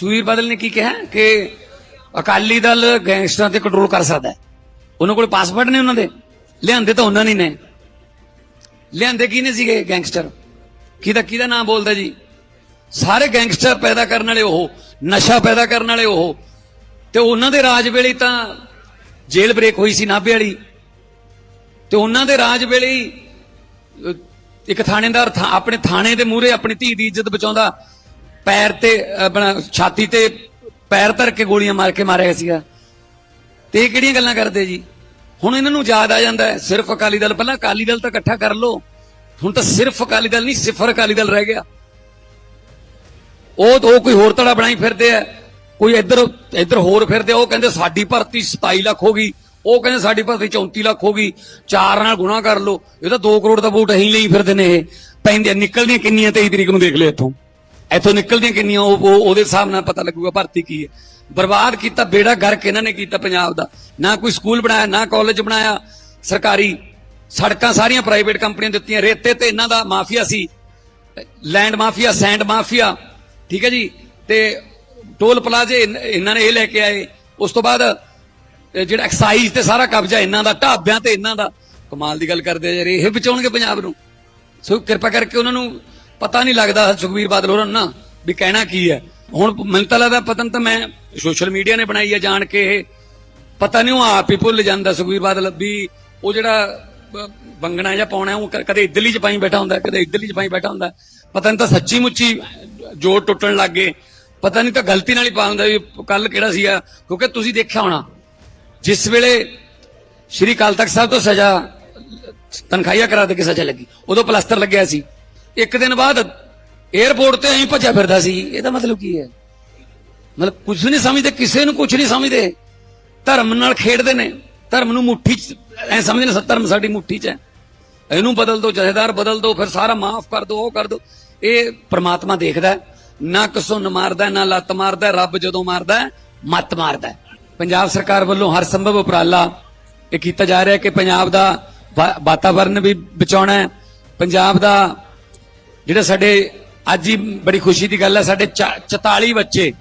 ਸੁਖਬੀਰ ਬਾਦਲ ਨੇ ਕੀ ਕਿਹਾ? ਕਿ ਅਕਾਲੀ ਦਲ ਗੈਂਗਸਟਰਾਂ ਤੇ ਕੰਟਰੋਲ ਕਰ ਸਕਦਾ ਹੈ। ਉਹਨਾਂ ਕੋਲ ਪਾਸਪੋਰਟ ਨੇ ਉਹਨਾਂ ਦੇ। ਲਿਆਂਦੇ ਤਾਂ ਉਹਨਾਂ ਨੇ ਨੇ। ਲਿਆਂਦੇ ਕੀ ਨੇ ਸੀਗੇ ਗੈਂਗਸਟਰ? ਕਿਹਦਾ ਕਿਹਦਾ ਨਾਮ ਬੋਲਦਾ ਜੀ? ਸਾਰੇ ਗੈਂਗਸਟਰ ਪੈਦਾ ਕਰਨ ਵਾਲੇ ਉਹ, ਨਸ਼ਾ ਪੈਦਾ ਕਰਨ ਵਾਲੇ ਉਹ। ਤੇ ਉਹਨਾਂ ਦੇ ਰਾਜ ਵੇਲੇ ਤਾਂ ਜੇਲ੍ਹ ਬ੍ਰੇਕ ਹੋਈ ਸੀ ਨਾਭੇ ਵਾਲੀ। ਤੇ ਉਹਨਾਂ ਦੇ ਰਾਜ ਵੇਲੇ ਇੱਕ ਥਾਣੇਦਾਰ ਥਾ- ਆਪਣੇ ਥਾਣੇ ਦੇ ਮੂਹਰੇ ਆਪਣੀ ਧੀ ਦੀ ਇੱਜ਼ਤ ਬਚਾਉਂਦਾ ਪੈਰ ਤੇ, ਆਪਣਾ ਛਾਤੀ ਤੇ ਪੈਰ ਧਰ ਕੇ ਗੋਲੀਆਂ ਮਾਰ ਕੇ ਮਾਰਿਆ ਸੀਗਾ। ਤੇ ਇਹ ਕਿਹੜੀਆਂ ਗੱਲਾਂ ਕਰਦੇ ਜੀ? ਹੁਣ ਇਹਨਾਂ ਨੂੰ ਯਾਦ ਆ ਜਾਂਦਾ ਸਿਰਫ ਅਕਾਲੀ ਦਲ, ਪਹਿਲਾਂ ਅਕਾਲੀ ਦਲ ਤਾਂ ਇਕੱਠਾ ਕਰ ਲਓ। ਹੁਣ ਤਾਂ ਸਿਰਫ ਅਕਾਲੀ ਦਲ ਨਹੀਂ, ਸਿਫਰ ਅਕਾਲੀ ਦਲ ਰਹਿ ਗਿਆ। ਉਹ ਉਹ ਕੋਈ ਹੋਰ ਤੜਾ ਬਣਾਈ ਫਿਰਦੇ ਆ, ਕੋਈ ਇੱਧਰ ਇੱਧਰ ਹੋਰ ਫਿਰਦੇ ਉਹ ਕਹਿੰਦੇ ਸਾਡੀ ਭਰਤੀ 27 ਲੱਖ ਹੋ ਗਈ, ਉਹ ਕਹਿੰਦੇ ਸਾਡੀ ਭਰਤੀ 34 ਲੱਖ ਹੋ ਗਈ, ਚਾਰ ਨਾਲ ਗੁਣਾ ਕਰ ਲਓ, ਇਹ ਤਾਂ 2 ਕਰੋੜ ਦਾ ਵੋਟ ਅਸੀਂ ਲਈ ਫਿਰਦੇ ਨੇ ਇਹ। ਪੈਂਦੇ ਨਿਕਲਦੀਆਂ ਕਿੰਨੀਆਂ 23 ਤਰੀਕ ਨੂੰ ਦੇਖ ਲਿਓ ਇੱਥੋਂ। ਇੱਥੋਂ ਨਿਕਲਦੀਆਂ ਕਿੰਨੀਆਂ, ਉਹ ਉਹਦੇ ਹਿਸਾਬ ਨਾਲ ਪਤਾ ਲੱਗੂਗਾ ਭਰਤੀ ਕੀ ਹੈ। ਬਰਬਾਦ ਕੀਤਾ, ਬੇੜਾ ਗਰਕ ਇਹਨਾਂ ਨੇ ਕੀਤਾ ਪੰਜਾਬ ਦਾ। ਨਾ ਕੋਈ ਸਕੂਲ ਬਣਾਇਆ, ਨਾ ਕਾਲਜ ਬਣਾਇਆ। ਸਰਕਾਰੀ ਸੜਕਾਂ ਸਾਰੀਆਂ ਪ੍ਰਾਈਵੇਟ ਕੰਪਨੀਆਂ ਦਿੱਤੀਆਂ। ਰੇਤੇ ਤੇ ਇਹਨਾਂ ਦਾ ਮਾਫੀਆ ਸੀ। Land mafia, sand mafia. ਠੀਕ ਹੈ ਜੀ? ਤੇ ਟੋਲ ਪਲਾਜ਼ੇ ਇਹਨਾਂ ਨੇ ਇਹ ਲੈ ਕੇ ਆਏ। ਉਸ ਤੋਂ ਬਾਅਦ ਜਿਹੜਾ ਐਕਸਾਈਜ਼ ਤੇ ਸਾਰਾ ਕਬਜ਼ਾ ਇਹਨਾਂ ਦਾ, ਢਾਬਿਆਂ ਤੇ ਇਹਨਾਂ ਦਾ। ਕਮਾਲ ਦੀ ਗੱਲ ਕਰਦੇ ਆ ਯਾਰ, ਇਹ ਬਚਾਉਣਗੇ ਪੰਜਾਬ ਨੂੰ। ਸੋ ਕਿਰਪਾ ਕਰਕੇ ਉਹਨਾਂ ਨੂੰ ਪਤਾ ਨਹੀਂ ਲੱਗਦਾ ਸੁਖਬੀਰ ਬਾਦਲ ਹੋਰਾਂ ਨੂੰ ਨਾ ਵੀ ਕਹਿਣਾ ਕੀ ਹੈ। ਹੁਣ ਮੈਨੂੰ ਤਾਂ ਲੱਗਦਾ ਪਤਨ ਤਾਂ ਮੈਂ ਸੋਸ਼ਲ ਮੀਡੀਆ ਨੇ ਬਣਾਈ ਹੈ ਜਾਣ ਕੇ ਇਹ। ਪਤਾ ਨਹੀਂ ਉਹ ਆਪ ਹੀ ਭੁੱਲ ਜਾਂਦਾ ਸੁਖਬੀਰ ਬਾਦਲ ਵੀ ਉਹ ਜਿਹੜਾ ਬੰਗਣਾ ਜਾਂ ਪਾਉਣਾ ਉਹ ਕਦੇ ਇਧਰਲੀ ਚ ਪਾਈ ਬੈਠਾ ਹੁੰਦਾ, ਕਦੇ ਇਧਰਲੀ ਚ ਪਾਈ ਬੈਠਾ ਹੁੰਦਾ। ਪਤਾ ਨਹੀਂ ਤਾਂ ਸੱਚੀ ਮੁੱਚੀ ਜੋੜ ਟੁੱਟਣ ਲੱਗ ਗਏ। ਪਤਾ ਨਹੀਂ ਤਾਂ ਗਲਤੀ ਨਾਲ ਹੀ ਪਾ ਹੁੰਦਾ ਵੀ ਕੱਲ ਕਿਹੜਾ ਸੀਗਾ, ਕਿਉਂਕਿ ਤੁਸੀਂ ਦੇਖਿਆ ਹੋਣਾ। ਜਿਸ ਵੇਲੇ ਸ਼੍ਰੀ ਅਕਾਲ ਤਖਤ ਸਾਹਿਬ ਤੋਂ ਸਜ਼ਾ, ਤਨਖਾਹੀਆ ਕਰਾ ਦੇ ਕੇ ਸਜ਼ਾ ਲੱਗੀ, ਉਦੋਂ ਪਲਸਟਰ ਲੱਗਿਆ ਸੀ। ਇੱਕ ਦਿਨ ਬਾਅਦ 에어ਪੋਰਟ ਤੇ ਐਂ ਭੱਜਿਆ ਫਿਰਦਾ ਸੀ। ਇਹਦਾ ਮਤਲਬ ਕੀ ਹੈ? ਮਤਲਬ ਕੁਝ ਨਹੀਂ ਸਮਝਦੇ, ਕਿਸੇ ਨੂੰ ਕੁਝ ਨਹੀਂ ਸਮਝਦੇ। ਧਰਮ ਨਾਲ ਖੇਡਦੇ ਨੇ। ਧਰਮ ਨੂੰ ਮੁੱਠੀ ਚ, ਐ ਸਮਝਦੇ ਨੇ ਧਰਮ ਸਾਡੀ ਮੁੱਠੀ ਚ ਹੈ। ਇਹਨੂੰ ਬਦਲ ਦਿਓ ਜਥੇਦਾਰ ਬਦਲ ਦਿਓ ਫਿਰ ਸਾਰਾ ਮਾਫ ਕਰ ਦਿਓ ਉਹ ਕਰ ਦਿਓ ਇਹ ਪ੍ਰਮਾਤਮਾ ਦੇਖਦਾ ਨਾ ਕਿਸੋਂ ਮਾਰਦਾ, ਨਾ ਲੱਤ ਮਾਰਦਾ, ਰੱਬ ਜਦੋਂ ਮਾਰਦਾ ਮੱਤ ਮਾਰਦਾ ਪੰਜਾਬ ਸਰਕਾਰ ਵੱਲੋਂ ਹਰ ਸੰਭਵ ਉਪਰਾਲਾ ਇਹ ਕੀਤਾ ਜਾ ਰਿਹਾ ਕਿ ਪੰਜਾਬ ਦਾ ਵਾ- ਵਾਤਾਵਰਣ ਵੀ ਬਚਾਉਣਾ ਹੈ। ਪੰਜਾਬ ਦਾ ਜਿਹੜੇ ਸਾਡੇ ਅੱਜ ਹੀ ਬੜੀ ਖੁਸ਼ੀ ਦੀ ਗੱਲ ਹੈ ਸਾਡੇ ਚਾ- 44 ਬੱਚੇ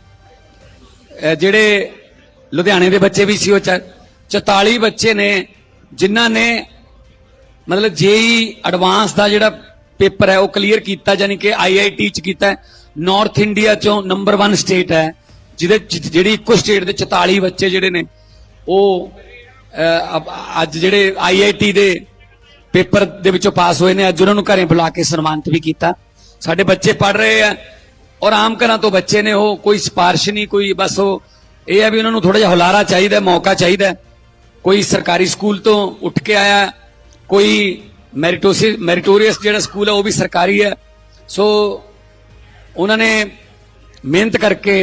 ਜਿਹੜੇ ਲੁਧਿਆਣੇ ਦੇ ਬੱਚੇ ਵੀ ਸੀ ਉਹ ਚ- 44 ਬੱਚੇ ਨੇ ਜਿਨ੍ਹਾਂ ਨੇ ਮਤਲਬ ਜੇਈ ਐਡਵਾਂਸ ਦਾ ਜਿਹੜਾ ਪੇਪਰ ਹੈ ਉਹ ਕਲੀਅਰ ਕੀਤਾ ਯਾਨੀ ਕਿ ਆਈਆਈਟੀ ਚ ਕੀਤਾ ਨਾਰਥ ਇੰਡੀਆ ਚੋਂ ਨੰਬਰ 1 ਸਟੇਟ ਹੈ ਜਿਹਦੇ ਚ- ਜਿਹੜੀ ਇੱਕੋ ਸਟੇਟ ਦੇ 44 ਬੱਚੇ ਜਿਹੜੇ ਨੇ ਉਹ ਅਹ, ਅਬ- ਅੱਜ ਜਿਹੜੇ ਆਈਆਈਟੀ ਦੇ ਪੇਪਰ ਦੇ ਵਿੱਚੋਂ ਪਾਸ ਹੋਏ ਨੇ। ਅੱਜ ਉਹਨਾਂ ਨੂੰ ਘਰੇ ਬੁਲਾ ਕੇ ਸਨਮਾਨਿਤ ਵੀ ਕੀਤਾ। ਸਾਡੇ ਬੱਚੇ ਪੜ ਰਹੇ ਆ ਔਰ ਆਮ ਘਰਾਂ ਤੋਂ ਬੱਚੇ ਨੇ ਉਹ ਕੋਈ ਸਿਫਾਰਿਸ਼ ਨਹੀਂ, ਕੋਈ ਬਸ ਉਹ ਇਹ ਆ ਵੀ ਉਹਨਾਂ ਨੂੰ ਥੋੜਾ ਜਿਹਾ ਹੁਲਾਰਾ ਚਾਹੀਦਾ, ਮੌਕਾ ਚਾਹੀਦਾ। ਕੋਈ ਸਰਕਾਰੀ ਸਕੂਲ ਤੋਂ ਉੱਠ ਕੇ ਆਇਆ, ਕੋਈ ਮੈਰਿਟੋਸੀ, ਮੈਰਿਟੋਰੀਅਸ ਜਿਹੜਾ ਸਕੂਲ ਹੈ ਉਹ ਵੀ ਸਰਕਾਰੀ ਹੈ ਸੋ ਉਹਨਾਂ ਨੇ ਮਿਹਨਤ ਕਰਕੇ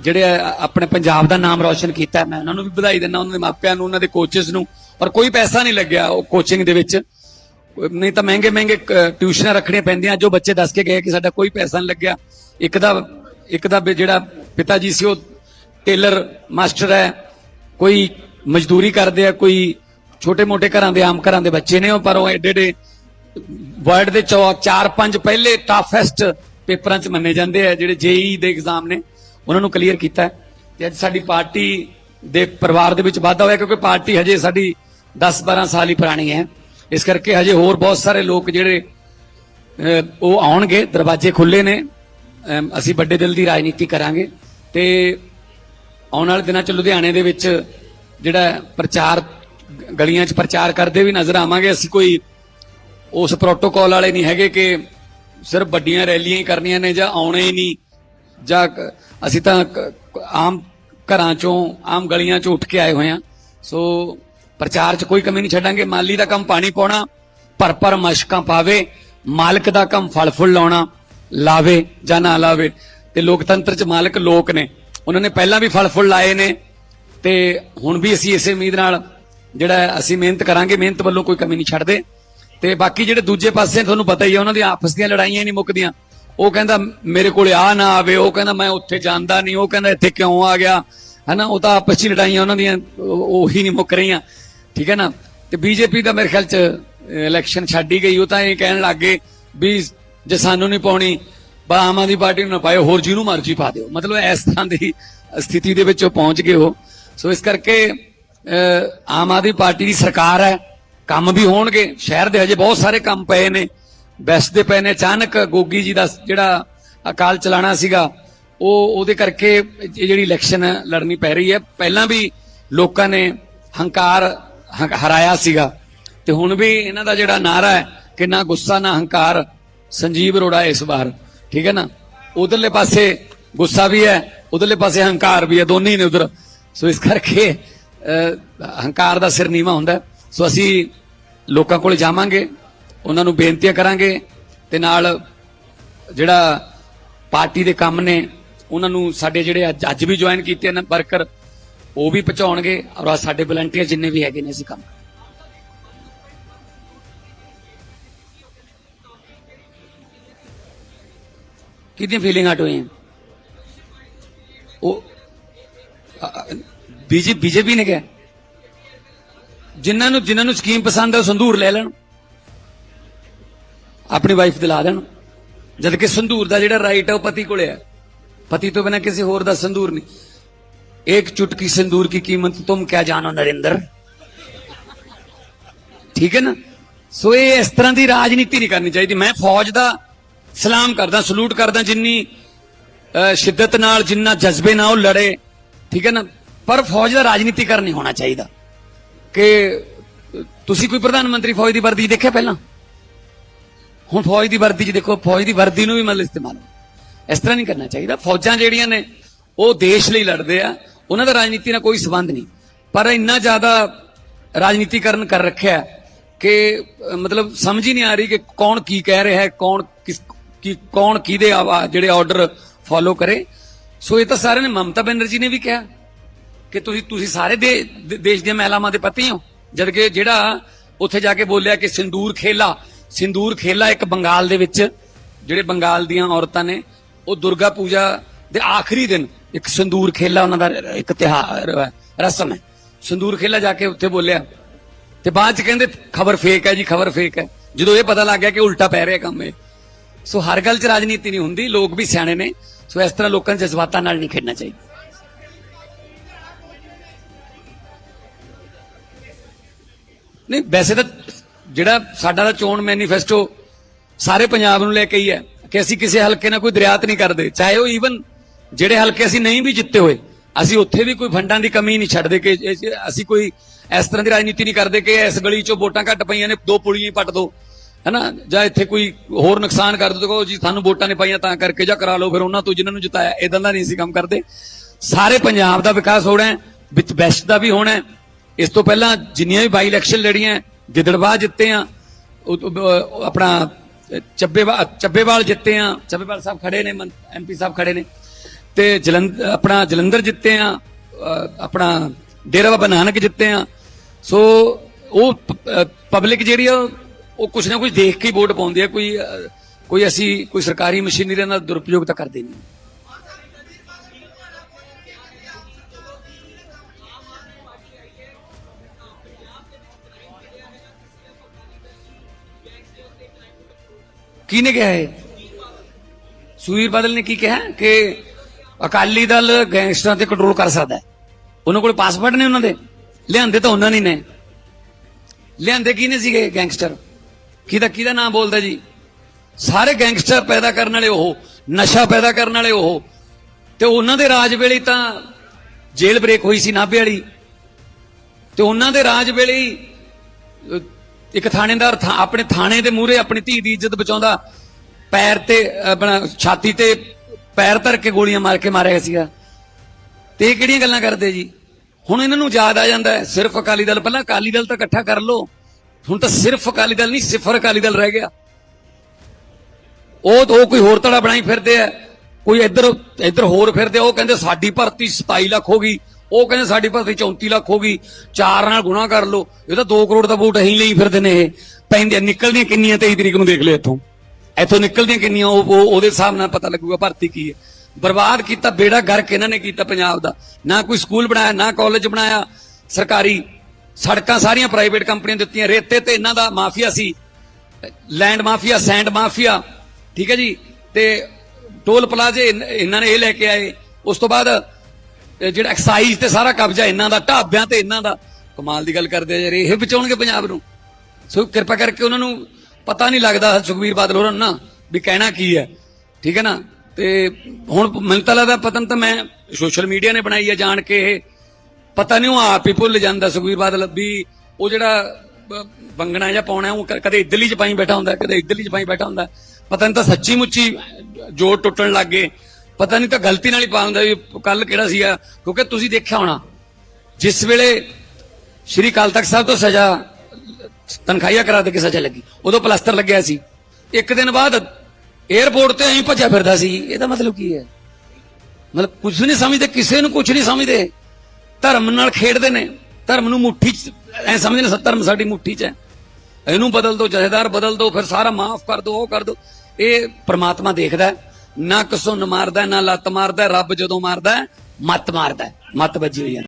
ਜਿਹੜੇ ਆਪਣੇ ਪੰਜਾਬ ਦਾ ਨਾਮ ਰੌਸ਼ਨ ਕੀਤਾ। ਮੈਂ ਉਹਨਾਂ ਨੂੰ ਵੀ ਵਧਾਈ ਦਿੰਦਾ, ਉਹਨਾਂ ਦੇ ਮਾਪਿਆਂ ਨੂੰ, ਉਹਨਾਂ ਦੇ ਕੋਚਸ ਨੂੰ। ਪਰ ਕੋਈ ਪੈਸਾ ਨਹੀਂ ਲੱਗਿਆ ਉਹ ਕੋਚਿੰਗ ਦੇ ਵਿੱਚ। ਨਹੀਂ ਤਾਂ ਮਹਿੰਗੇ ਮਹਿੰਗੇ ਕ- ਟਿਊਸ਼ਨਾਂ ਰੱਖਣੀਆਂ ਪੈਂਦੀਆਂ, ਜੋ ਬੱਚੇ ਦੱਸ ਕੇ ਗਏ ਕਿ ਸਾਡਾ ਕੋਈ ਪੈਸਾ ਨਹੀਂ ਲੱਗਿਆ। ਇੱਕ ਦਾ ਇੱਕ ਦਾ ਜਿਹੜਾ ਪਿਤਾ ਜੀ ਸੀ, ਉਹ ਟੇਲਰ, ਮਾਸਟਰ ਹੈ। ਕੋਈ ਮਜ਼ਦੂਰੀ ਕਰਦੇ ਆ, ਕੋਈ ਛੋਟੇ ਮੋਟੇ ਘਰਾਂ ਦੇ, ਆਮ ਘਰਾਂ ਦੇ ਬੱਚੇ ਨੇ ਉਹ, ਪਰ ਉਹ ਐਡੇ ਐਡੇ ਵਰਲਡ ਦੇ ਚੌ- ਚਾਰ ਪੰਜ ਪਹਿਲੇ ਟਫੈਸਟ ਪੇਪਰਾਂ 'ਚ ਮੰਨੇ ਜਾਂਦੇ ਆ, ਜਿਹੜੇ ਜੇਈ ਦੇ ਐਗਜ਼ਾਮ ਨੇ। ਉਹਨਾਂ ਨੂੰ ਕਲੀਅਰ ਕੀਤਾ ਹੈ। ਤੇ ਅੱਜ ਸਾਡੀ ਪਾਰਟੀ ਦੇ ਪਰਿਵਾਰ ਦੇ ਵਿੱਚ ਵਾਧਾ ਹੋਇਆ, ਕਿਉਂਕਿ ਪਾਰਟੀ ਹਜੇ ਸਾਡੀ 10 12 ਸਾਲ ਹੀ ਪੁਰਾਣੀ ਹੈ। ਇਸ ਕਰਕੇ ਹਜੇ ਹੋਰ ਬਹੁਤ ਸਾਰੇ ਲੋਕ ਜਿਹੜੇ ਉਹ ਆਉਣਗੇ, ਦਰਵਾਜ਼ੇ ਖੁੱਲੇ ਨੇ। ਅਸੀਂ ਵੱਡੇ ਦਿਲ ਦੀ ਰਾਜਨੀਤੀ ਕਰਾਂਗੇ। ਤੇ ਆਉਣ ਵਾਲੇ ਦਿਨਾਂ 'ਚ ਲੁਧਿਆਣੇ ਦੇ ਵਿੱਚ ਜਿਹੜਾ ਪ੍ਰਚਾਰ, ਗਲੀਆਂ 'ਚ ਪ੍ਰਚਾਰ ਕਰਦੇ ਵੀ ਨਜ਼ਰ ਆਵਾਂਗੇ। ਅਸੀਂ ਕੋਈ ਉਸ ਪ੍ਰੋਟੋਕਾਲ ਵਾਲੇ ਨਹੀਂ ਹੈਗੇ ਕਿ ਸਿਰਫ ਵੱਡੀਆਂ ਰੈਲੀਆਂ ਹੀ ਕਰਨੀਆਂ ਨੇ ਜਾਂ ਆਉਣੇ ਹੀ ਨਹੀਂ। ਜਾਂ ਅਸੀਂ ਤਾਂ ਆਮ ਘਰਾਂ ਚੋਂ, ਆਮ ਗਲੀਆਂ ਚੋਂ ਉੱਠ ਕੇ ਆਏ ਹੋਏ ਆ ਸੋ ਪ੍ਰਚਾਰ 'ਚ ਕੋਈ ਕਮੀ ਨਹੀਂ ਛੱਡਾਂਗੇ। ਮਾਲੀ ਦਾ ਕੰਮ ਪਾਣੀ ਪਾਉਣਾ ਭਰ ਭਰ ਮਸ਼ਕਾਂ ਪਾਵੇ, ਮਾਲਕ ਦਾ ਕੰਮ ਫਲ ਫੁੱਲ ਲਾਉਣਾ, ਲਾਵੇ ਜਾਂ ਨਾ ਲਾਵੇ। ਤੇ ਲੋਕਤੰਤਰ 'ਚ ਮਾਲਕ ਲੋਕ ਨੇ। ਉਹਨਾਂ ਨੇ ਪਹਿਲਾਂ ਵੀ ਫਲ ਫੁੱਲ ਲਾਏ ਨੇ ਤੇ ਹੁਣ ਵੀ ਅਸੀਂ ਇਸੇ ਉਮੀਦ ਨਾਲ ਜਿਹੜਾ ਅਸੀਂ ਮਿਹਨਤ ਕਰਾਂਗੇ, ਮਿਹਨਤ ਵੱਲੋਂ ਕੋਈ ਕਮੀ ਨਹੀਂ ਛੱਡਦੇ। ਤੇ ਬਾਕੀ ਜਿਹੜੇ ਦੂਜੇ ਪਾਸੇ ਤੁਹਾਨੂੰ ਪਤਾ ਹੀ ਹੈ ਉਹਨਾਂ ਦੀਆਂ ਆਪਸ ਦੀਆਂ ਲੜਾਈਆਂ ਨਹੀਂ ਮੁੱਕਦੀਆਂ। ਉਹ ਕਹਿੰਦਾ, ਮੇਰੇ ਕੋਲੇ ਆ ਨਾ ਆਵੇ। ਉਹ ਕਹਿੰਦਾ, ਮੈਂ ਉੱਥੇ ਜਾਂਦਾ ਨਹੀਂ। ਉਹ ਕਹਿੰਦਾ, ਇੱਥੇ ਕਿਉਂ ਆ ਗਿਆ? ਹਨਾ, ਉਹ ਤਾਂ ਆਪਸ 'ਚ ਲੜਾਈਆਂ ਉਹਨਾਂ ਦੀਆਂ ਉਹੀ ਨਹੀਂ ਮੁੱਕ ਰਹੀਆਂ। ਠੀਕ ਹੈ ਨਾ? ਤੇ ਬੀਜੇਪੀ ਦਾ ਮੇਰੇ ਖਿਆਲ 'ਚ ਇਲੈਕਸ਼ਨ ਛੱਡ ਹੀ ਗਈ, ਉਹ ਤਾਂ ਇਹ ਕਹਿਣ ਲੱਗ ਗਏ ਵੀ ਜੇ ਸਾਨੂੰ ਨਹੀਂ ਪਾਉਣੀ ਆਮ ਆਦਮੀ ਪਾਰਟੀ ਨੂੰ ਨਾ ਪਾਇਓ, ਹੋਰ ਜਿਹਨੂੰ ਮਰਜ਼ੀ ਪਾ ਦਿਓ। ਮਤਲਬ ਇਸ ਤਰ੍ਹਾਂ ਦੀ ਸਥਿਤੀ ਦੇ ਵਿੱਚ ਉਹ ਪਹੁੰਚ ਗਏ ਹੋ ਸੋ ਇਸ ਕਰਕੇ ਆਮ ਆਦਮੀ ਪਾਰਟੀ ਦੀ ਸਰਕਾਰ ਹੈ, ਕੰਮ ਵੀ ਹੋਣਗੇ, ਸ਼ਹਿਰ ਦੇ ਹਜੇ ਬਹੁਤ ਸਾਰੇ ਕੰਮ ਪਏ ਨੇ ਬੈਸਦੇ ਪਏ ਨੇ, ਅਚਾਨਕ ਗੋਗੀ ਜੀ ਦਾ ਜਿਹੜਾ ਅਕਾਲ ਚਲਾਣਾ ਸੀਗਾ, ਉਹ, ਉਹਦੇ ਕਰਕੇ ਇਹ ਜਿਹੜੀ ਇਲੈਕਸ਼ਨ ਲੜਨੀ ਪੈ ਰਹੀ ਹੈ। ਪਹਿਲਾਂ ਵੀ ਲੋਕਾਂ ਨੇ ਹੰਕਾਰ ਹਰਾਇਆ ਸੀਗਾ। ਤੇ ਹੁਣ ਵੀ ਇਹਨਾਂ ਦਾ ਜਿਹੜਾ ਨਾਰਾ ਹੈ ਕਿ ਨਾ ਗੁੱਸਾ, ਨਾ ਹੰਕਾਰ, ਸੰਜੀਵ ਅਰੋੜਾ ਇਸ ਵਾਰ, ਠੀਕ ਹੈ ਨਾ? ਉਧਰਲੇ ਪਾਸੇ ਗੁੱਸਾ ਵੀ ਹੈ, ਉਧਰਲੇ ਪਾਸੇ ਹੰਕਾਰ ਵੀ ਹੈ, ਦੋਨੇ ਨੇ ਉਧਰ। ਸੋ ਇਸ ਕਰਕੇ ਹੰਕਾਰ ਦਾ ਸਿਰ ਨੀਵਾ ਹੁੰਦਾ ਸੋ ਅਸੀਂ ਲੋਕਾਂ ਕੋਲ ਜਾਵਾਂਗੇ, ਉਹਨਾਂ ਨੂੰ ਬੇਨਤੀਆਂ ਕਰਾਂਗੇ ਤੇ ਨਾਲ ਜਿਹੜਾ ਪਾਰਟੀ ਦੇ ਕੰਮ ਨੇ, ਉਹਨਾਂ ਨੂੰ ਸਾਡੇ ਜਿਹੜੇ ਅੱਜ ਅੱਜ ਵੀ ਜੁਆਇਨ ਕੀਤੇ ਨੇ ਵਰਕਰ ਉਹ ਵੀ ਪਹੁੰਚਾਉਣਗੇ ਔਰ ਸਾਡੇ ਵਲੰਟੀਅਰ ਜਿੰਨੇ ਵੀ ਹੈਗੇ ਨੇ ਅਸੀਂ ਕੰਮ ਕਿੰਨੀਆਂ ਫੀਲਿੰਗ ਹਟ ਹੋਈਆਂ? ਉਹ ਬੀਜੇ, ਬੀਜੇਪੀ ਨੇ ਕਿਹਾ। ਜਿਨ੍ਹਾਂ ਨੂੰ ਜਿਨ੍ਹਾਂ ਨੂੰ ਸਕੀਮ ਪਸੰਦ ਹੈ ਸੰਧੂਰ ਲੈ ਲੈਣ। ਆਪਣੀ ਵਾਈਫ ਦਿਲਾ ਦੇਣ। ਜਦ ਕਿ ਸੰਧੂਰ ਦਾ ਜਿਹੜਾ ਰਾਈਟ ਹੈ ਉਹ ਪਤੀ ਕੋਲੇ ਹੈ ਪਤੀ ਤੋਂ ਬਿਨਾ ਕਿਸੇ ਹੋਰ ਦਾ ਸੰਧੂਰ ਨਹੀਂ। ਇੱਕ ਚੁਟਕੀ ਸੰਧੂਰ ਕੀ ਕੀਮਤ ਤੁਮ ਕਿਆ ਜਾਣੋ ਨਰਿੰਦਰ ਠੀਕ ਹੈ ਨਾ ਸੋ ਇਹ ਇਸ ਤਰ੍ਹਾਂ ਦੀ ਰਾਜਨੀਤੀ ਨਹੀਂ ਕਰਨੀ ਚਾਹੀਦੀ ਮੈਂ ਫੌਜ ਦਾ ਸਲਾਮ ਕਰਦਾ ਸਲੂਟ ਕਰਦਾ ਜਿੰਨੀ ਸ਼ਿੱਦਤ ਨਾਲ ਜਿੰਨਾ ਜਜ਼ਬੇ ਨਾਲ ਉਹ ਲੜੇ ਠੀਕ ਹੈ ਨਾ ਪਰ ਫੌਜ ਦਾ ਰਾਜਨੀਤੀ ਰਾਜਨੀਤੀਕਰਨ ਨਹੀਂ ਹੋਣਾ ਚਾਹੀਦਾ ਕਿ ਤੁਸੀਂ ਕੋਈ ਪ੍ਰਧਾਨ ਮੰਤਰੀ ਫੌਜ ਦੀ ਵਰਦੀ ਦੇਖਿਆ ਪਹਿਲਾਂ ਹੁਣ ਫੌਜ ਦੀ ਵਰਦੀ 'ਚ ਦੇਖੋ ਫੌਜ ਦੀ ਵਰਦੀ ਨੂੰ ਵੀ ਮਤਲਬ ਇਸਤੇਮਾਲ ਇਸ ਤਰ੍ਹਾਂ ਨਹੀਂ ਕਰਨਾ ਚਾਹੀਦਾ ਫੌਜਾਂ ਜਿਹੜੀਆਂ ਨੇ ਉਹ ਦੇਸ਼ ਲਈ ਲੜਦੇ ਆ ਉਹਨਾਂ ਦਾ ਰਾਜਨੀਤੀ ਨਾਲ ਕੋਈ ਸਬੰਧ ਨਹੀਂ। ਪਰ ਇੰਨਾ ਜ਼ਿਆਦਾ ਰਾਜਨੀਤੀਕਰਨ ਕਰ ਰੱਖਿਆ ਕਿ ਮਤਲਬ ਸਮਝ ਹੀ ਨਹੀਂ ਆ ਰਹੀ ਕਿ ਕੌਣ ਕੀ ਕਹਿ ਰਿਹਾ ਹੈ, ਕੌਣ ਕਿਸ, ਕੀ, ਕੌਣ ਕਿਹਦੇ ਆਵਾ- ਜਿਹੜੇ ਆਰਡਰ ਫੋਲੋ ਕਰੇ। ਸੋ ਇਹ ਤਾਂ ਸਾਰਿਆਂ ਨੇ, ਮਮਤਾ ਬੈਨਰਜੀ ਨੇ ਵੀ ਕਿਹਾ ਕਿ ਤੁਸੀਂ ਤੁਸੀਂ ਸਾਰੇ ਦੇ- ਦੇਸ਼ ਦੀਆਂ ਮਹਿਲਾਵਾਂ ਦੇ ਪਤੀ ਹੋ। ਜਦ ਕਿ ਜਿਹੜਾ ਉੱਥੇ ਜਾ ਕੇ ਬੋਲਿਆ ਕਿ ਸਿੰਦੂਰ ਖੇਲਾ ਸਿੰਦੂਰ ਖੇਲਾ ਇੱਕ ਬੰਗਾਲ ਦੇ ਵਿੱਚ, ਜਿਹੜੇ ਬੰਗਾਲ ਦੀਆਂ ਔਰਤਾਂ ਨੇ, ਉਹ ਦੁਰਗਾ ਪੂਜਾ ਦੇ ਆਖਰੀ ਦਿਨ, ਇੱਕ ਸੰਦੂਰ ਖੇਲਾ ਉਹਨਾਂ ਦਾ, ਇੱਕ ਤਿਹਾਰ ਰਸਮ ਹੈ। ਸੰਦੂਰ ਖੇਲਾ ਜਾ ਕੇ ਉੱਥੇ ਬੋਲਿਆ। ਤੇ ਬਾਅਦ ਚ ਕਹਿੰਦੇ, ਖਬਰ ਫੇਕ ਹੈ ਜੀ, ਖਬਰ ਫੇਕ ਹੈ। ਜਦੋਂ ਇਹ ਪਤਾ ਲੱਗ ਗਿਆ ਕਿ ਉਲਟਾ ਪੈ ਰਿਹਾ ਕੰਮ ਇਹ। ਸੋ ਹਰ ਗੱਲ 'ਚ ਰਾਜਨੀਤੀ ਨਹੀਂ ਹੁੰਦੀ, ਲੋਕ ਵੀ ਸਿਆਣੇ ਨੇ। ਸੋ ਇਸ ਤਰ੍ਹਾਂ ਲੋਕਾਂ ਦੇ ਜਜ਼ਬਾਤਾਂ ਨਾਲ ਨਹੀਂ ਖੇਡਣਾ ਚਾਹੀਦਾ। ਨਹੀਂ, ਵੈਸੇ ਤਾਂ ਜਿਹੜਾ ਸਾਡਾ ਦਾ ਚੋਣ ਮੈਨੀਫੈਸਟੋ ਸਾਰੇ ਪੰਜਾਬ ਨੂੰ ਲੈ ਕੇ ਹੀ ਹੈ ਕਿ ਅਸੀਂ ਕਿਸੇ ਹਲਕੇ ਨਾਲ ਕੋਈ ਦਰਿਆਤ ਨਹੀਂ ਕਰਦੇ। ਚਾਹੇ ਉਹ ਈਵਨ ਜਿਹੜੇ ਹਲਕੇ ਅਸੀਂ ਨਹੀਂ ਵੀ ਜਿੱਤੇ ਹੋਏ ਅਸੀਂ ਉੱਥੇ ਵੀ ਕੋਈ ਫੰਡਾਂ ਦੀ ਕਮੀ ਨਹੀਂ ਛੱਡਦੇ ਕਿ ਅਸੀਂ ਕੋਈ ਇਸ ਤਰ੍ਹਾਂ ਦੀ ਰਾਜਨੀਤੀ ਨਹੀਂ ਕਰਦੇ ਕਿ ਇਸ ਗਲੀ 'ਚੋਂ ਵੋਟਾਂ ਘੱਟ ਪਈਆਂ ਨੇ ਦੋ ਪੁਲੀਆਂ ਹੀ ਪੱਟ ਦੋ ਹੈਨਾ? ਜਾਂ ਇੱਥੇ ਕੋਈ ਹੋਰ ਨੁਕਸਾਨ ਕਰ ਦੋ ਕਹੋ ਜੀ ਸਾਨੂੰ ਵੋਟਾਂ ਨੇ ਪਾਈਆਂ ਤਾਂ ਕਰਕੇ ਜਾਂ ਕਰਾ ਲਓ ਫਿਰ ਉਹਨਾਂ ਤੋਂ ਜਿਨ੍ਹਾਂ ਨੂੰ ਜਿਤਾਇਆ ਇਦਾਂ ਦਾ ਨਹੀਂ ਅਸੀਂ ਕੰਮ ਕਰਦੇ। ਸਾਰੇ ਪੰਜਾਬ ਦਾ ਵਿਕਾਸ ਹੋਣਾ ਹੈ ਵਿੱਚ ਬੈਸਟ ਦਾ ਵੀ ਹੋਣਾ ਹੈ। ਇਸ ਤੋਂ ਪਹਿਲਾਂ ਜਿੰਨੀਆਂ ਵੀ ਬਾਈ ਇਲੈਕਸ਼ਨ ਲੜੀਆਂ ਹੈ, ਗਿੱਦੜਬਾਹ ਜਿੱਤੇ ਆ ਆਪਣਾ ਅਹ, ਚੱਬੇਵਾਲ ਚੱਬੇਵਾਲ ਜਿੱਤੇ ਆ ਚੱਬੇਵਾਲ ਸਾਹਿਬ ਖੜੇ ਨੇ ਐਮਪੀ ਸਾਹਿਬ ਖੜੇ ਨੇ। ਤੇ ਜਲੰਧਰ, ਆਪਣਾ ਜਲੰਧਰ ਜਿੱਤੇ ਆ ਆਪਣਾ ਡੇਰਾ ਬਾਬਾ ਨਾਨਕ ਜਿੱਤੇ ਆ। ਸੋ ਉਹ ਪਬਲਿਕ ਜਿਹੜੀ ਆ, ਉਹ ਕੁਛ ਨਾ ਕੁਛ ਦੇਖ ਕੇ ਵੋਟ ਪਾਉਂਦੀ ਆ, ਕੋਈ ਕੋਈ ਅਸੀਂ, ਕੋਈ ਸਰਕਾਰੀ ਮਸ਼ੀਨਰੀ ਦਾ ਦੁਰਉਪਯੋਗ ਤਾਂ ਕਰਦੇ ਨਹੀਂ। ਕਿਹਨੇ ਕਿਹਾ ਹੈ ਸੁਵੀਰ ਬਾਦਲ ਨੇ ਕੀ ਕਿਹਾ? ਕਿ ਅਕਾਲੀ ਦਲ ਗੈਂਗਸਟਰਾਂ ਤੇ ਕੰਟਰੋਲ ਕਰ ਸਕਦਾ ਹੈ। ਉਹਨਾਂ ਕੋਲ ਪਾਸਪੋਰਟ ਨੇ ਉਹਨਾਂ ਦੇ। ਲਿਆਂਦੇ ਤਾਂ ਉਹਨਾਂ ਨਹੀਂ ਨੇ। ਲਿਆਂਦੇ ਕਿਹਨੇ ਸੀਗੇ ਗੈਂਗਸਟਰ? ਕਿਹਦਾ ਕਿਹਦਾ ਨਾਮ ਬੋਲਦਾ ਜੀ? ਸਾਰੇ ਗੈਂਗਸਟਰ ਪੈਦਾ ਕਰਨ ਵਾਲੇ ਉਹ, ਨਸ਼ਾ ਪੈਦਾ ਕਰਨ ਵਾਲੇ ਉਹ। ਤੇ ਉਹਨਾਂ ਦੇ ਰਾਜ ਵੇਲੇ ਤਾਂ ਜੇਲ੍ਹ ਬ੍ਰੇਕ ਹੋਈ ਸੀ ਨਾਭੇ ਵਾਲੀ। ਤੇ ਉਹਨਾਂ ਦੇ ਰਾਜ ਵੇਲੇ ਇੱਕ ਥਾਣੇਦਾਰ ਥਾ- ਆਪਣੇ ਥਾਣੇ ਦੇ ਮੂਹਰੇ ਆਪਣੀ ਧੀ ਦੀ ਇੱਜ਼ਤ ਬਚਾਉਂਦਾ। ਪੈਰ ਤੇ, ਆਪਣਾ ਛਾਤੀ ਤੇ ਪੈਰ ਧਰ ਕੇ ਗੋਲੀਆਂ ਮਾਰ ਕੇ ਮਾਰਿਆ ਸੀਗਾ। ਤੇ ਇਹ ਕਿਹੜੀਆਂ ਗੱਲਾਂ ਕਰਦੇ ਜੀ? ਹੁਣ ਇਹਨਾਂ ਨੂੰ ਯਾਦ ਆ ਜਾਂਦਾ ਹੈ, ਸਿਰਫ ਅਕਾਲੀ ਦਲ, ਪਹਿਲਾਂ ਅਕਾਲੀ ਦਲ ਤਾਂ ਇਕੱਠਾ ਕਰ ਲਓ। ਹੁਣ ਤਾਂ ਸਿਰਫ ਅਕਾਲੀ ਦਲ ਨਹੀਂ, ਸਿਫਰ ਅਕਾਲੀ ਦਲ ਰਹਿ ਗਿਆ। ਉਹ ਉਹ ਕੋਈ ਹੋਰ ਤੜਾ ਬਣਾਈ ਫਿਰਦੇ ਆ, ਕੋਈ ਇੱਧਰ ਇੱਧਰ ਹੋਰ ਫਿਰਦੇ ਉਹ ਕਹਿੰਦੇ ਸਾਡੀ ਭਰਤੀ 27 ਲੱਖ ਹੋ ਗਈ, ਉਹ ਕਹਿੰਦੇ ਸਾਡੀ ਭਰਤੀ 34 ਲੱਖ ਹੋ ਗਈ, ਚਾਰ ਨਾਲ ਗੁਣਾ ਕਰ ਲਓ। ਇਹ ਤਾਂ 2 ਕਰੋੜ ਦਾ ਵੋਟ ਅਸੀਂ ਲਈ ਫਿਰਦੇ ਨੇ ਇਹ। ਪੈਂਦੀਆਂ, ਨਿਕਲਦੀਆਂ ਕਿੰਨੀਆਂ 23 ਤਰੀਕ ਨੂੰ ਦੇਖ ਲਿਓ ਇੱਥੋਂ। ਇੱਥੋਂ ਨਿਕਲਦੀਆਂ ਕਿੰਨੀਆਂ, ਉਹ ਉਹਦੇ ਹਿਸਾਬ ਨਾਲ ਪਤਾ ਲੱਗੂਗਾ ਭਰਤੀ ਕੀ ਹੈ। ਬਰਬਾਦ ਕੀਤਾ, ਬੇੜਾ ਗਰਕ ਇਹਨਾਂ ਨੇ ਕੀਤਾ ਪੰਜਾਬ ਦਾ। ਨਾ ਕੋਈ ਸਕੂਲ ਬਣਾਇਆ, ਨਾ ਕਾਲਜ ਬਣਾਇਆ। ਸਰਕਾਰੀ ਸੜਕਾਂ ਸਾਰੀਆਂ ਪ੍ਰਾਈਵੇਟ ਕੰਪਨੀਆਂ ਦਿੱਤੀਆਂ। ਰੇਤੇ ਤੇ ਇਹਨਾਂ ਦਾ ਮਾਫੀਆ ਸੀ। ਲੈਂਡ ਮਾਫੀਆ ਸੈਂਡ ਮਾਫੀਆ, ਠੀਕ ਹੈ ਜੀ? ਤੇ ਟੋਲ ਪਲਾਜ਼ੇ ਇਹਨਾਂ ਨੇ ਇਹ ਲੈ ਕੇ ਆਏ। ਉਸ ਤੋਂ ਬਾਅਦ ਜਿਹੜਾ ਐਕਸਾਈਜ਼ ਤੇ ਸਾਰਾ ਕਬਜ਼ਾ ਇਹਨਾਂ ਦਾ, ਢਾਬਿਆਂ ਤੇ ਇਹਨਾਂ ਦਾ। ਕਮਾਲ ਦੀ ਗੱਲ ਕਰਦੇ ਆ ਯਾਰ, ਇਹ ਬਚਾਉਣਗੇ ਪੰਜਾਬ ਨੂੰ। ਸੋ ਕਿਰਪਾ ਕਰਕੇ ਉਹਨਾਂ ਨੂੰ ਪਤਾ ਨਹੀਂ ਲੱਗਦਾ ਸੁਖਵੀਰ ਬਾਦਲ ਹੋਰਾਂ ਨੂੰ ਨਾ ਵੀ ਕਹਿਣਾ ਕੀ ਹੈ। ਠੀਕ ਹੈ ਨਾ? ਤੇ ਹੁਣ ਮੈਨੂੰ ਤਾਂ ਲੱਗਦਾ ਪਤਨ ਤਾਂ ਮੈਂ ਸੋਸ਼ਲ ਮੀਡੀਆ ਨੇ ਬਣਾਈ ਹੈ ਜਾਣ ਕੇ ਇਹ। ਪਤਾ ਨਹੀਂ ਉਹ ਆਪ ਹੀ ਭੁੱਲ ਜਾਂਦਾ ਸੁਖਵੀਰ ਬਾਦਲ ਵੀ ਉਹ ਜਿਹੜਾ ਬੰਗਣਾ ਜਾਂ ਪਾਉਣਾ, ਉਹ ਕਦੇ ਇਦਲੀ ਚ ਪਾਈ ਬੈਠਾ ਹੁੰਦਾ, ਕਦੇ ਇਦਲੀ ਚ ਪਾਈ ਬੈਠਾ ਹੁੰਦਾ। ਪਤਾ ਨਹੀਂ ਤਾਂ ਸੱਚੀ ਮੁੱਚੀ ਜੋੜ ਟੁੱਟਣ ਲੱਗ ਗਏ। ਪਤਾ ਨਹੀਂ ਤਾਂ ਗਲਤੀ ਨਾਲ ਹੀ ਪਾ ਹੁੰਦਾ ਵੀ ਕੱਲ ਕਿਹੜਾ ਸੀਗਾ, ਕਿਉਂਕਿ ਤੁਸੀਂ ਦੇਖਿਆ ਹੋਣਾ। ਜਿਸ ਵੇਲੇ ਸ਼੍ਰੀ ਕਾਲ ਤਖਤ ਸਾਹਿਬ ਤੋਂ ਸਜ਼ਾ ਤਨਖਾਹੀਆ ਕਰਾ ਦੇ ਕੇ ਸਜ਼ਾ ਲੱਗੀ। ਉਦੋਂ ਪਲਸਤਰ ਲੱਗਿਆ ਸੀ। ਇੱਕ ਦਿਨ ਬਾਅਦ 에어ਪੋਰਟ ਤੇ ਐਂ ਭੱਜਿਆ ਫਿਰਦਾ ਸੀ। ਇਹਦਾ ਮਤਲਬ ਕੀ ਹੈ? ਮਤਲਬ ਕੁਝ ਨਹੀਂ ਸਮਝਦੇ, ਕਿਸੇ ਨੂੰ ਕੁਝ ਨਹੀਂ ਸਮਝਦੇ। ਧਰਮ ਨਾਲ ਖੇਡਦੇ ਨੇ। ਧਰਮ ਨੂੰ ਮੁੱਠੀ ਚ ਐ ਸਮਝਦੇ ਨੇ, ਧਰਮ ਸਾਡੀ ਮੁੱਠੀ ਚ ਹੈ। ਇਹਨੂੰ ਬਦਲ ਦੋ, ਜਥੇਦਾਰ ਬਦਲ ਦੋ, ਫਿਰ ਸਾਰਾ ਮਾਫ ਕਰ ਦੋ, ਉਹ ਕਰ ਦੋ। ਇਹ ਪ੍ਰਮਾਤਮਾ ਦੇਖਦਾ ਨਾ ਕਸੋਂ ਮਾਰਦਾ, ਨਾ ਲੱਤ ਮਾਰਦਾ, ਰੱਬ ਜਦੋਂ ਮਾਰਦਾ ਮੱਤ ਮਾਰਦਾ ਮੱਤ ਵੱਜੀ ਹੋਈ ਹੈ।